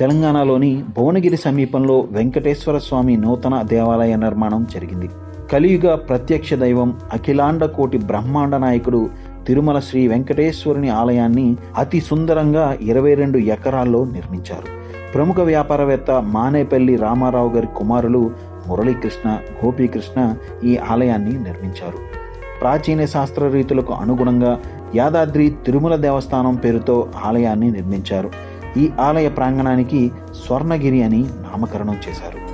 తెలంగాణలోని భువనగిరి సమీపంలో వెంకటేశ్వర స్వామి నూతన దేవాలయ నిర్మాణం జరిగింది. కలియుగ ప్రత్యక్ష దైవం అఖిలాండ కోటి బ్రహ్మాండ నాయకుడు తిరుమల శ్రీ వెంకటేశ్వరుని ఆలయాన్ని అతి సుందరంగా ఇరవై రెండు ఎకరాల్లో నిర్మించారు. ప్రముఖ వ్యాపారవేత్త మానేపల్లి రామారావు గారి కుమారులు మురళీకృష్ణ గోపీకృష్ణ ఈ ఆలయాన్ని నిర్మించారు. ప్రాచీన శాస్త్ర రీతులకు అనుగుణంగా యాదాద్రి తిరుమల దేవస్థానం పేరుతో ఆలయాన్ని నిర్మించారు. ఈ ఆలయ ప్రాంగణానికి స్వర్ణగిరి అని నామకరణం చేశారు.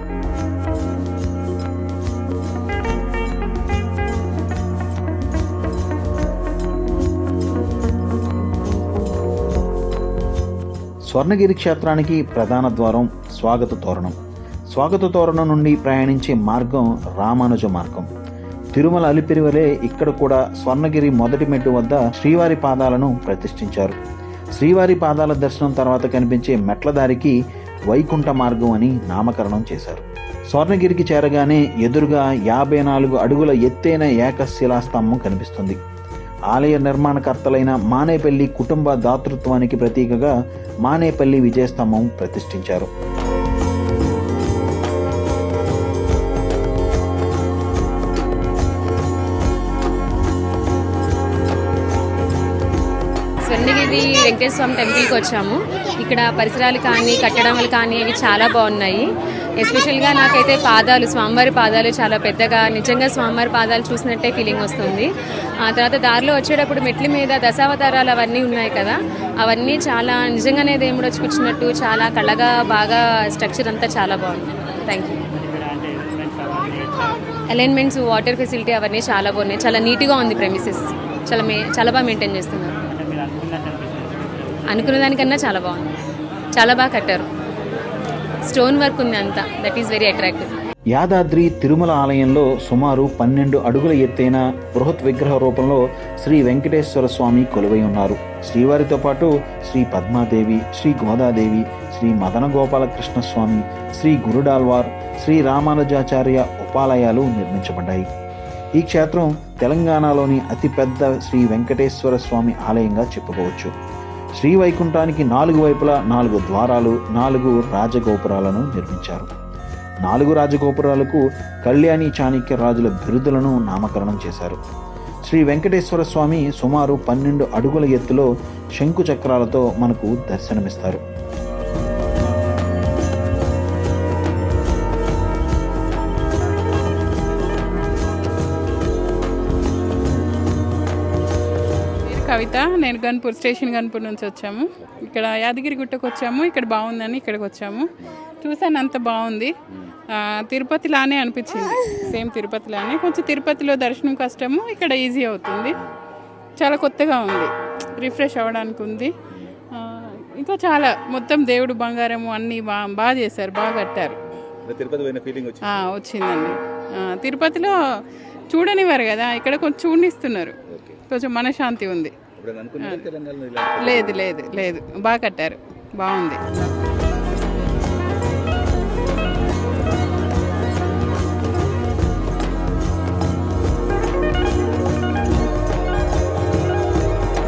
స్వర్ణగిరి క్షేత్రానికి ప్రధాన ద్వారం స్వాగత తోరణం. స్వాగత తోరణం నుండి ప్రయాణించే మార్గం రామానుజ మార్గం. తిరుమల అలిపిరివలే ఇక్కడ కూడా స్వర్ణగిరి మొదటి మెట్టు వద్ద శ్రీవారి పాదాలను ప్రతిష్ఠించారు. శ్రీవారి పాదాల దర్శనం తర్వాత కనిపించే మెట్ల దారికి వైకుంఠ మార్గం అని నామకరణం చేశారు. స్వర్ణగిరికి చేరగానే ఎదురుగా యాభై నాలుగు అడుగుల ఎత్తైన ఏకశిలాస్తంభం కనిపిస్తుంది. ఆలయ నిర్మాణకర్తలైన మానేపల్లి కుటుంబ దాతృత్వానికి ప్రతీకగా మానేపల్లి విజయస్తంభం ప్రతిష్ఠించారు. శ్రీ వెంకటేశ్వర స్వామి టెంపుల్కి వచ్చాము. ఇక్కడ పరిసరాలు కానీ కట్టడములు కానీ ఇవి చాలా బాగున్నాయి. ఎస్పెషల్గా నాకైతే పాదాలు స్వామివారి పాదాలు చాలా పెద్దగా నిజంగా స్వామివారి పాదాలు చూసినట్టే ఫీలింగ్ వస్తుంది. ఆ తర్వాత దారిలో వచ్చేటప్పుడు మెట్ల మీద దశావతారాలు అవన్నీ ఉన్నాయి కదా. అవన్నీ చాలా నిజంగానే దేవుడు వచ్చి కూర్చున్నట్టు చాలా కళ్ళగా బాగా స్ట్రక్చర్ అంతా చాలా బాగుంది. Thank you alignments water facility అవన్నీ చాలా బాగున్నాయి. చాలా నీట్గా ఉంది ప్రెమిసెస్ చాలా మే చాలా బాగా మెయింటైన్ చేస్తున్నారు. అనుకున్న దానికన్నా చాలా బాగుంది. చాలా బాగా కట్టారు. స్టోన్ వర్క్ ఉంది అంతా. That is very attractive Yadadri Tirumala ఆలయంలో సుమారు పన్నెండు అడుగుల ఎత్తైన బృహత్ విగ్రహ రూపంలో శ్రీ వెంకటేశ్వర స్వామి కొలువై ఉన్నారు. శ్రీవారితో పాటు శ్రీ పద్మాదేవి శ్రీ గోదాదేవి శ్రీ మదన గోపాలకృష్ణ స్వామి శ్రీ గురుడాల్వార్ శ్రీ రామానుజాచార్య ఉపాలయాలు నిర్మించబడ్డాయి. ఈ క్షేత్రం తెలంగాణలోని అతిపెద్ద శ్రీ వెంకటేశ్వర స్వామి ఆలయంగా చెప్పుకోవచ్చు. శ్రీ వైకుంఠానికి నాలుగు వైపులా నాలుగు ద్వారాలు నాలుగు రాజగోపురాలను నిర్మించారు. నాలుగు రాజగోపురాలకు కళ్యాణి చాణక్య రాజుల బిరుదులను నామకరణం చేశారు. శ్రీ వెంకటేశ్వర స్వామి సుమారు పన్నెండు అడుగుల ఎత్తులో శంకు చక్రాలతో మనకు దర్శనమిస్తారు. కవిత. నేను గన్పూర్ స్టేషన్ గన్పూర్ నుంచి వచ్చాము. ఇక్కడ యాదగిరి గుట్టకు వచ్చాము. ఇక్కడ బాగుందని ఇక్కడికి వచ్చాము. చూసాను అంత బాగుంది. తిరుపతిలానే అనిపించింది. సేమ్ తిరుపతిలానే. కొంచెం తిరుపతిలో దర్శనం కష్టము ఇక్కడ ఈజీ అవుతుంది. చాలా కొత్తగా ఉంది. రిఫ్రెష్ అవ్వడానికి ఉంది. ఇంకా చాలా మొత్తం దేవుడు బంగారము అన్నీ బా బాగా చేశారు బాగా కట్టారు. వచ్చిందండి. తిరుపతిలో చూడనివ్వరు కదా ఇక్కడ కొంచెం చూడనిస్తున్నారు కొంచెం మనశ్శాంతి ఉంది. లేదు లేదు లేదు. బాగా కట్టారు. బాగుంది.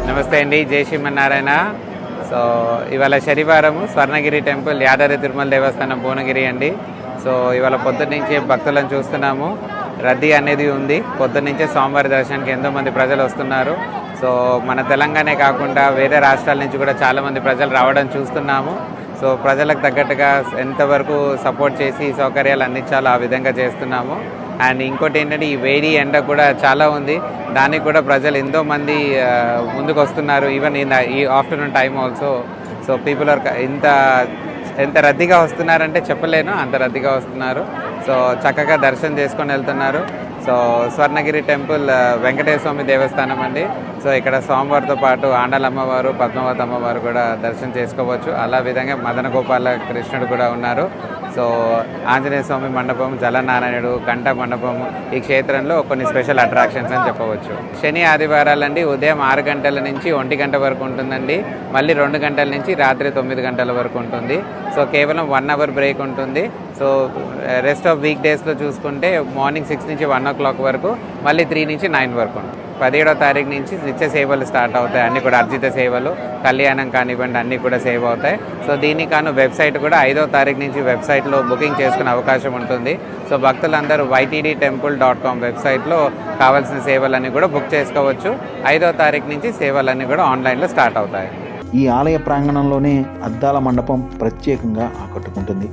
నమస్తే అండి. జై శ్రీమన్నారాయణ. సో ఇవాళ శనివారము స్వర్ణగిరి టెంపుల్ యాదాద్రి తిరుమల దేవస్థానం భువనగిరి అండి. సో ఇవాళ పొద్దున్న నుంచి భక్తులను చూస్తున్నాము. రద్దీ అనేది ఉంది. పొద్దున్న నుంచే స్వామివారి దర్శనానికి ఎంతో మంది ప్రజలు వస్తున్నారు. సో మన తెలంగాణే కాకుండా వేరే రాష్ట్రాల నుంచి కూడా చాలామంది ప్రజలు రావడం చూస్తున్నాము. సో ప్రజలకు తగ్గట్టుగా ఎంతవరకు సపోర్ట్ చేసి సౌకర్యాలు అందించాలో ఆ విధంగా చేస్తున్నాము. అండ్ ఇంకోటి ఏంటంటే ఈ వేడి ఎండ కూడా చాలా ఉంది. దానికి కూడా ప్రజలు ఎంతో మంది ముందుకు వస్తున్నారు ఈవెన్ ఇన్ ఈ afternoon time also so people are ఇంత ఎంత రద్దీగా వస్తున్నారంటే చెప్పలేను. అంత రద్దీగా వస్తున్నారు. సో చక్కగా దర్శనం చేసుకొని వెళ్తున్నారు. సో స్వర్ణగిరి టెంపుల్ వెంకటేశ్వర స్వామి దేవస్థానం అండి. సో ఇక్కడ స్వామివారితో పాటు ఆండలమ్మవారు పద్మావతి అమ్మవారు కూడా దర్శనం చేసుకోవచ్చు. అలా విధంగా మదన గోపాల కృష్ణుడు కూడా ఉన్నారు. సో ఆంజనేయ స్వామి మండపం జలనారాయణుడు కంట మండపం ఈ క్షేత్రంలో కొన్ని స్పెషల్ అట్రాక్షన్స్ అని చెప్పవచ్చు. శని ఆదివారాలండి ఉదయం ఆరు గంటల నుంచి ఒంటి గంట వరకు ఉంటుందండి. మళ్ళీ రెండు గంటల నుంచి రాత్రి తొమ్మిది గంటల వరకు ఉంటుంది. సో కేవలం వన్ అవర్ బ్రేక్ ఉంటుంది. సో రెస్ట్ ఆఫ్ వీక్ డేస్లో చూసుకుంటే మార్నింగ్ సిక్స్ నుంచి వన్ ఓ క్లాక్ వరకు మళ్ళీ త్రీ నుంచి నైన్ వరకు ఉంటుంది. పదిహేడో తారీఖు నుంచి నిత్య సేవలు స్టార్ట్ అవుతాయి. అన్ని కూడా అర్జిత సేవలు కళ్యాణం కానివ్వండి అన్నీ కూడా సేవ్ అవుతాయి. సో దీనికాను వెబ్సైట్ కూడా ఐదో తారీఖు నుంచి వెబ్సైట్లో బుకింగ్ చేసుకునే అవకాశం ఉంటుంది. సో భక్తులందరూ వైటీడీ టెంపుల్ డాట్ కామ్ వెబ్సైట్లో కావాల్సిన సేవలన్నీ కూడా బుక్ చేసుకోవచ్చు. ఐదో తారీఖు నుంచి సేవలన్నీ కూడా ఆన్లైన్లో స్టార్ట్ అవుతాయి. ఈ ఆలయ ప్రాంగణంలోనే అద్దాల మండపం ప్రత్యేకంగా ఆకట్టుకుంటుంది.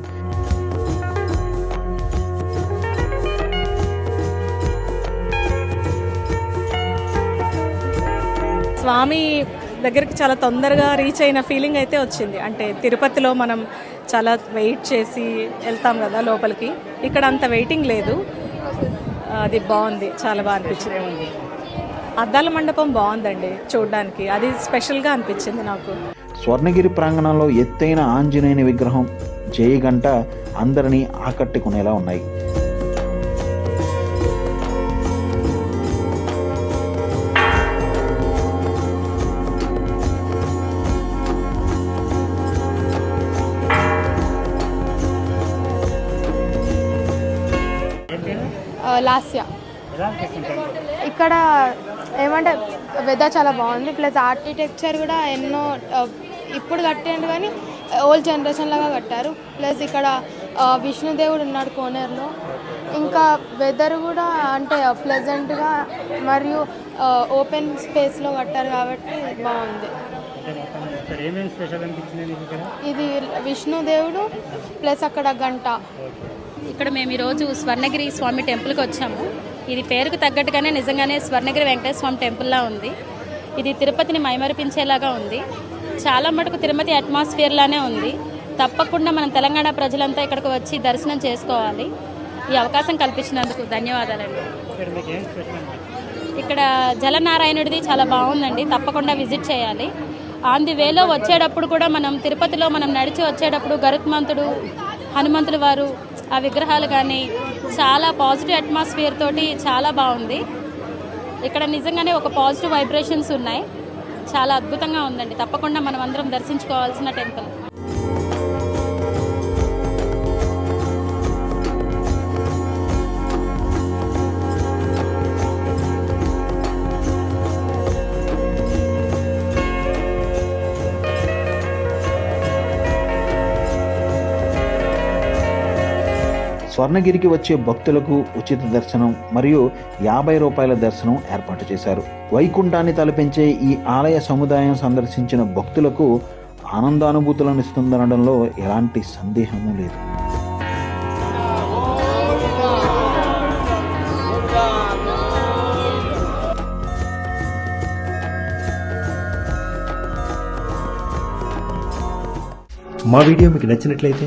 స్వామి దగ్గరికి చాలా తొందరగా రీచ్ అయిన ఫీలింగ్ అయితే వచ్చింది. అంటే తిరుపతిలో మనం చాలా వెయిట్ చేసి వెళ్తాం కదా లోపలికి. ఇక్కడ అంత వెయిటింగ్ లేదు. అది బాగుంది. చాలా బాగా అనిపించింది. అద్దాల మండపం బాగుందండి చూడడానికి. అది స్పెషల్గా అనిపించింది నాకు. స్వర్ణగిరి ప్రాంగణంలో ఎత్తైన ఆంజనేయుని విగ్రహం జయగంట అందరినీ ఆకట్టుకునేలా ఉన్నాయి. లాస్య ఇక్కడ ఏమంటే వెదర్ చాలా బాగుంది. ప్లస్ ఆర్కిటెక్చర్ కూడా ఎన్నో ఇప్పుడు కట్టారు కానీ ఓల్డ్ జనరేషన్ లాగా కట్టారు. ప్లస్ ఇక్కడ విష్ణుదేవుడు ఉన్నాడు కోనేరులో. ఇంకా వెదర్ కూడా అంటే ప్లెజెంట్గా మరియు ఓపెన్ స్పేస్లో కట్టారు కాబట్టి బాగుంది. ఇది విష్ణుదేవుడు ప్లస్ అక్కడ గంట. ఇక్కడ మేము ఈరోజు స్వర్ణగిరి స్వామి టెంపుల్కి వచ్చాము. ఇది పేరుకు తగ్గట్టుగానే నిజంగానే స్వర్ణగిరి వెంకటేశ్వర స్వామి టెంపుల్లా ఉంది. ఇది తిరుపతిని మైమరిపించేలాగా ఉంది. చాలా మటుకు తిరుపతి అట్మాస్ఫియర్ లానే ఉంది. తప్పకుండా మనం తెలంగాణ ప్రజలంతా ఇక్కడికి వచ్చి దర్శనం చేసుకోవాలి. ఈ అవకాశం కల్పించినందుకు ధన్యవాదాలండి. ఇక్కడ జలనారాయణుడిది చాలా బాగుందండి. తప్పకుండా విజిట్ చేయాలి. ఆన్ ది వేలో వచ్చేటప్పుడు కూడా మనం తిరుపతిలో మనం నడిచి వచ్చేటప్పుడు గరుత్మంతుడు హనుమంతుల వారు ఆ విగ్రహాలు కానీ చాలా పాజిటివ్ అట్మాస్ఫియర్ తోటి చాలా బాగుంది. ఇక్కడ నిజంగానే ఒక పాజిటివ్ వైబ్రేషన్స్ ఉన్నాయి. చాలా అద్భుతంగా ఉందండి. తప్పకుండా మనం అందరం దర్శించుకోవాల్సిన టెంపుల్. స్వర్ణగిరికి వచ్చే భక్తులకు ఉచిత దర్శనం మరియు యాభై రూపాయల దర్శనం ఏర్పాటు చేశారు. వైకుంఠాన్ని తలపించే ఈ ఆలయ సముదాయం సందర్శించిన భక్తులకు ఆనందానుభూతులను ఇస్తుందనడంలో ఎలాంటి సందేహము లేదు. మా వీడియో మీకు నచ్చినట్లయితే